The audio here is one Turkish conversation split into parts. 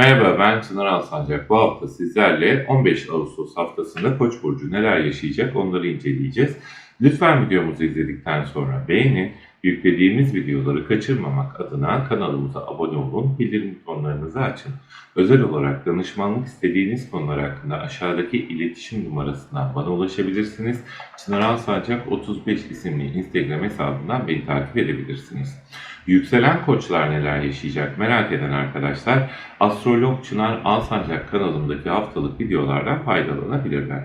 Merhaba ben Çınar Alsancak. Bu hafta sizlerle 15 Ağustos haftasında Koç burcu neler yaşayacak onları inceleyeceğiz. Lütfen videomuzu izledikten sonra beğenin. Yüklediğimiz videoları kaçırmamak adına kanalımıza abone olun, bildirim butonlarınızı açın. Özel olarak danışmanlık istediğiniz konular hakkında aşağıdaki iletişim numarasından bana ulaşabilirsiniz. Çınar Alsancak 35 isimli Instagram hesabından beni takip edebilirsiniz. Yükselen koçlar neler yaşayacak merak eden arkadaşlar Astrolog Çınar Alsancak kanalımdaki haftalık videolardan faydalanabilirler.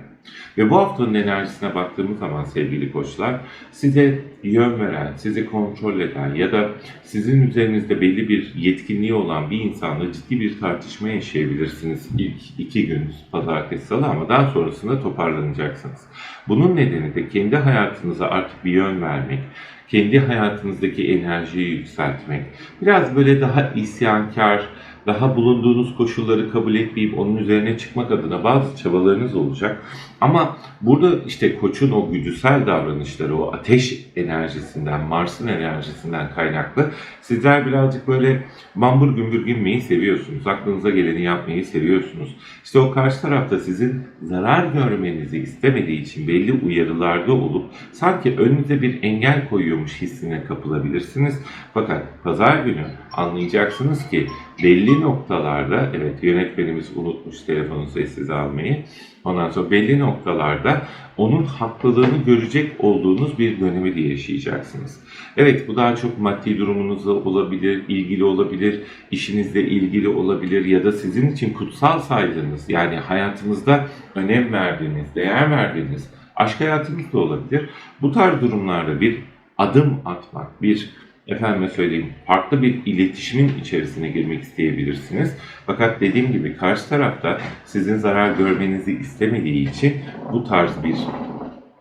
Ve bu haftanın enerjisine baktığımız zaman sevgili koçlar size yön veren, sizi kontrol eden ya da sizin üzerinizde belli bir yetkinliği olan bir insanla ciddi bir tartışma yaşayabilirsiniz ilk iki gün pazartesi salı ama daha sonrasında toparlanacaksınız. Bunun nedeni de kendi hayatınıza artık bir yön vermek, kendi hayatınızdaki enerjiyi yükseltmek, biraz böyle daha isyankar, daha bulunduğunuz koşulları kabul etmeyip onun üzerine çıkmak adına bazı çabalarınız olacak. Ama burada işte koçun o güdüsel davranışları, o ateş enerjisinden, Mars'ın enerjisinden kaynaklı sizler birazcık böyle bambur gümbür girmeyi seviyorsunuz. Aklınıza geleni yapmayı seviyorsunuz. İşte o karşı tarafta sizin zarar görmenizi istemediği için belli uyarılarda olup sanki önünüze bir engel koyuyormuş hissine kapılabilirsiniz. Fakat pazar günü anlayacaksınız ki belli noktalarda, evet yönetmenimiz unutmuş telefonu sessize almayı, ondan sonra belli noktalarda onun haklılığını görecek olduğunuz bir dönemi de yaşayacaksınız. Evet bu daha çok maddi durumunuzla olabilir, ilgili olabilir, işinizle ilgili olabilir ya da sizin için kutsal saydığınız yani hayatınızda önem verdiğiniz, değer verdiğiniz aşk hayatınız da olabilir. Bu tarz durumlarda bir adım atmak, bir efendime söyleyeyim farklı bir iletişimin içerisine girmek isteyebilirsiniz. Fakat dediğim gibi karşı tarafta sizin zarar görmenizi istemediği için bu tarz bir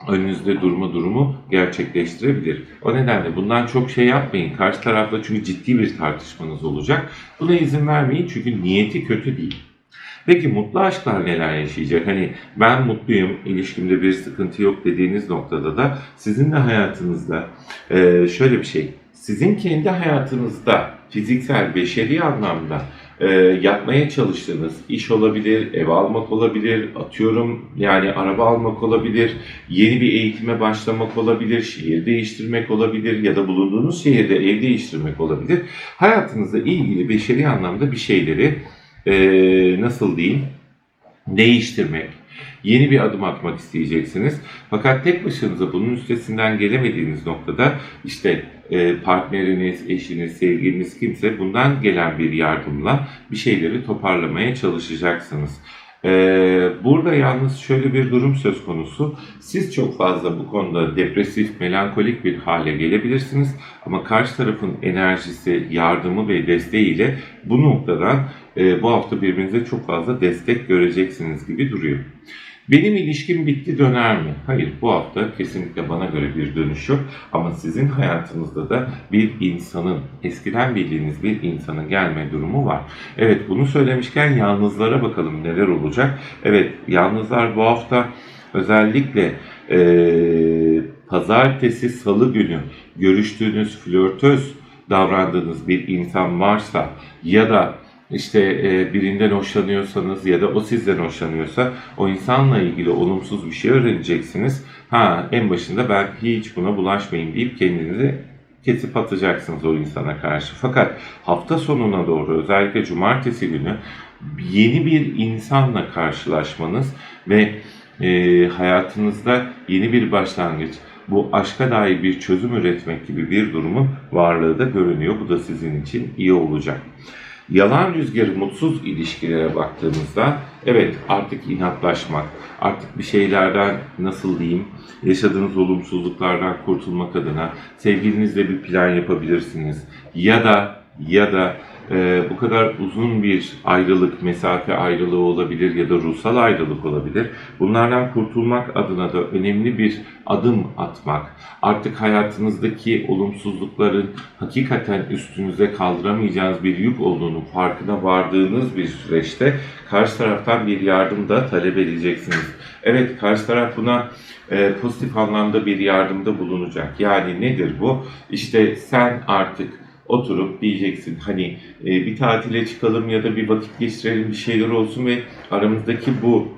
önünüzde durma durumu gerçekleştirebilir. O nedenle bundan çok şey yapmayın. Karşı tarafla çünkü ciddi bir tartışmanız olacak. Buna izin vermeyin çünkü niyeti kötü değil. Peki mutlu aşklar neler yaşayacak? Hani ben mutluyum, ilişkimde bir sıkıntı yok dediğiniz noktada da sizin de hayatınızda şöyle bir şey. Sizin kendi hayatınızda fiziksel, beşeri anlamda e, yapmaya çalıştığınız iş olabilir, ev almak olabilir, atıyorum yani araba almak olabilir, yeni bir eğitime başlamak olabilir, şehir değiştirmek olabilir ya da bulunduğunuz şehirde ev değiştirmek olabilir. Hayatınızla ilgili beşeri anlamda bir şeyleri e, nasıl diyeyim değiştirmek, yeni bir adım atmak isteyeceksiniz. Fakat tek başınıza bunun üstesinden gelemediğiniz noktada işte e, partneriniz, eşiniz, sevgiliniz kimse bundan gelen bir yardımla bir şeyleri toparlamaya çalışacaksınız. Ee, burada yalnız şöyle bir durum söz konusu. Siz çok fazla bu konuda depresif, melankolik bir hale gelebilirsiniz. Ama karşı tarafın enerjisi, yardımı ve desteğiyle bu noktadan e, bu hafta birbirinize çok fazla destek göreceksiniz gibi duruyor. Benim ilişkim bitti döner mi? Hayır bu hafta kesinlikle bana göre bir dönüş yok. Ama sizin hayatınızda da bir insanın, eskiden bildiğiniz bir insanın gelme durumu var. Evet bunu söylemişken yalnızlara bakalım neler olacak. Evet yalnızlar bu hafta özellikle eee pazartesi, salı günü görüştüğünüz flörtöz davrandığınız bir insan varsa ya da işte e, birinden hoşlanıyorsanız ya da o sizden hoşlanıyorsa o insanla ilgili olumsuz bir şey öğreneceksiniz. Ha en başında ben hiç buna bulaşmayayım deyip kendinizi kesip atacaksınız o insana karşı. Fakat hafta sonuna doğru özellikle cumartesi günü yeni bir insanla karşılaşmanız ve e, hayatınızda yeni bir başlangıç, bu aşka dair bir çözüm üretmek gibi bir durumun varlığı da görünüyor. Bu da sizin için iyi olacak. Yalan rüzgarı mutsuz ilişkilere baktığımızda evet artık inatlaşmak, artık bir şeylerden nasıl diyeyim yaşadığınız olumsuzluklardan kurtulmak adına sevgilinizle bir plan yapabilirsiniz. Ya da ya da e, bu kadar uzun bir ayrılık, mesafe ayrılığı olabilir ya da ruhsal ayrılık olabilir. Bunlardan kurtulmak adına da önemli bir adım atmak, artık hayatınızdaki olumsuzlukların hakikaten üstünüze kaldıramayacağınız bir yük olduğunu farkına vardığınız bir süreçte karşı taraftan bir yardım da talep edeceksiniz. Evet karşı taraf buna e, pozitif anlamda bir yardımda bulunacak. Yani nedir bu? İşte sen artık oturup diyeceksin hani e, bir tatile çıkalım ya da bir vakit geçirelim bir şeyler olsun ve aramızdaki bu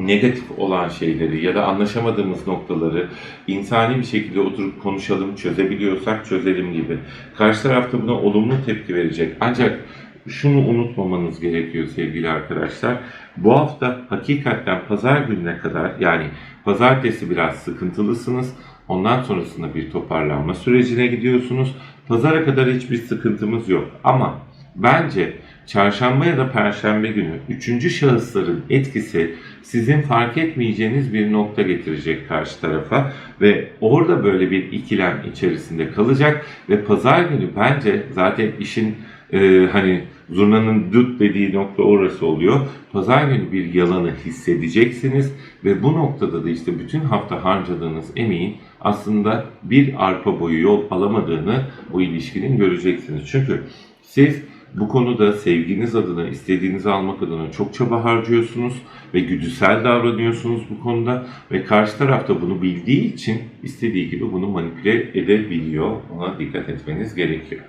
negatif olan şeyleri ya da anlaşamadığımız noktaları insani bir şekilde oturup konuşalım, çözebiliyorsak çözelim gibi. Karşı tarafta buna olumlu tepki verecek. Ancak şunu unutmamanız gerekiyor sevgili arkadaşlar. Bu hafta hakikaten pazar gününe kadar yani pazartesi biraz sıkıntılısınız. Ondan sonrasında bir toparlanma sürecine gidiyorsunuz. Pazara kadar hiçbir sıkıntımız yok. Ama bence çarşamba ya da perşembe günü üçüncü şahısların etkisi sizin fark etmeyeceğiniz bir nokta getirecek karşı tarafa ve orada böyle bir ikilem içerisinde kalacak ve pazar günü bence zaten işin e, hani zurnanın düt dediği nokta orası oluyor. Pazar günü bir yalanı hissedeceksiniz ve bu noktada da işte bütün hafta harcadığınız emeğin aslında bir arpa boyu yol alamadığını bu ilişkinin göreceksiniz. Çünkü siz bu konuda sevginiz adına, istediğinizi almak adına çok çaba harcıyorsunuz ve güdüsel davranıyorsunuz bu konuda ve karşı taraf da bunu bildiği için istediği gibi bunu manipüle edebiliyor. Ona dikkat etmeniz gerekiyor.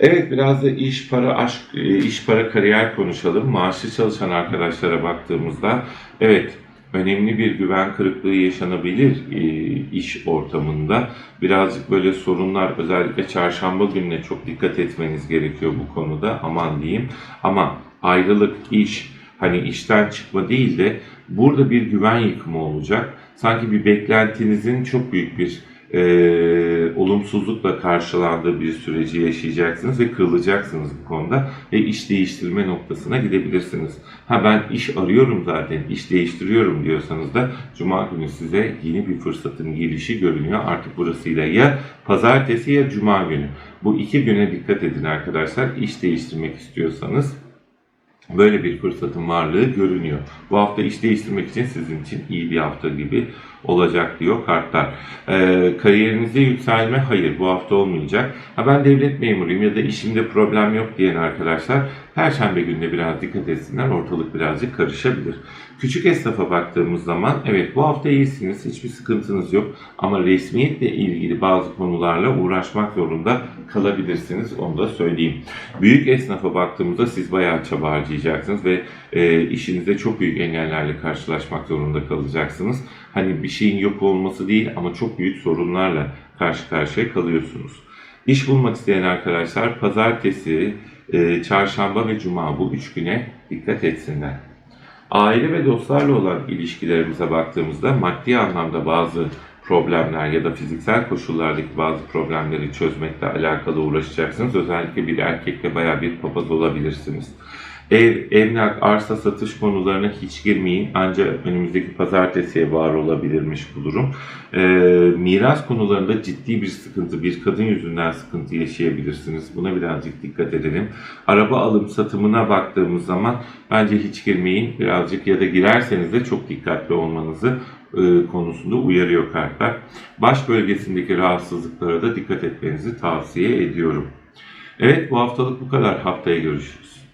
Evet biraz da iş, para, aşk, e, iş, para, kariyer konuşalım. Maaşlı çalışan arkadaşlara baktığımızda evet önemli bir güven kırıklığı yaşanabilir e, iş ortamında. Birazcık böyle sorunlar özellikle çarşamba gününe çok dikkat etmeniz gerekiyor bu konuda aman diyeyim. Ama ayrılık, iş, hani işten çıkma değil de burada bir güven yıkımı olacak. Sanki bir beklentinizin çok büyük bir e, olumsuzlukla karşılandığı bir süreci yaşayacaksınız ve kırılacaksınız bu konuda ve iş değiştirme noktasına gidebilirsiniz. Ha ben iş arıyorum zaten, iş değiştiriyorum diyorsanız da Cuma günü size yeni bir fırsatın gelişi görünüyor. Artık burasıyla ya pazartesi ya Cuma günü. Bu iki güne dikkat edin arkadaşlar. İş değiştirmek istiyorsanız böyle bir fırsatın varlığı görünüyor. Bu hafta iş değiştirmek için sizin için iyi bir hafta gibi olacak diyor kartlar. Ee, kariyerinizde yükselme hayır bu hafta olmayacak. Ha ben devlet memuruyum ya da işimde problem yok diyen arkadaşlar Perşembe gününe biraz dikkat etsinler ortalık birazcık karışabilir. Küçük esnafa baktığımız zaman evet bu hafta iyisiniz hiçbir sıkıntınız yok ama resmiyetle ilgili bazı konularla uğraşmak zorunda kalabilirsiniz onu da söyleyeyim. Büyük esnafa baktığımızda siz bayağı çaba harcayacaksınız ve e, işinizde çok büyük engellerle karşılaşmak zorunda kalacaksınız. Hani bir şeyin yok olması değil ama çok büyük sorunlarla karşı karşıya kalıyorsunuz. İş bulmak isteyen arkadaşlar pazartesi, e, çarşamba ve cuma bu üç güne dikkat etsinler. Aile ve dostlarla olan ilişkilerimize baktığımızda maddi anlamda bazı problemler ya da fiziksel koşullardaki bazı problemleri çözmekle alakalı uğraşacaksınız. Özellikle bir erkekle baya bir papaz olabilirsiniz. Ev, emlak, arsa satış konularına hiç girmeyin. Ancak önümüzdeki pazartesiye var olabilirmiş bu durum. Ee, miras konularında ciddi bir sıkıntı, bir kadın yüzünden sıkıntı yaşayabilirsiniz. Buna birazcık dikkat edelim. Araba alım satımına baktığımız zaman bence hiç girmeyin. Birazcık ya da girerseniz de çok dikkatli olmanızı e, konusunda uyarıyor kartlar. Baş bölgesindeki rahatsızlıklara da dikkat etmenizi tavsiye ediyorum. Evet bu haftalık bu kadar. Haftaya görüşürüz.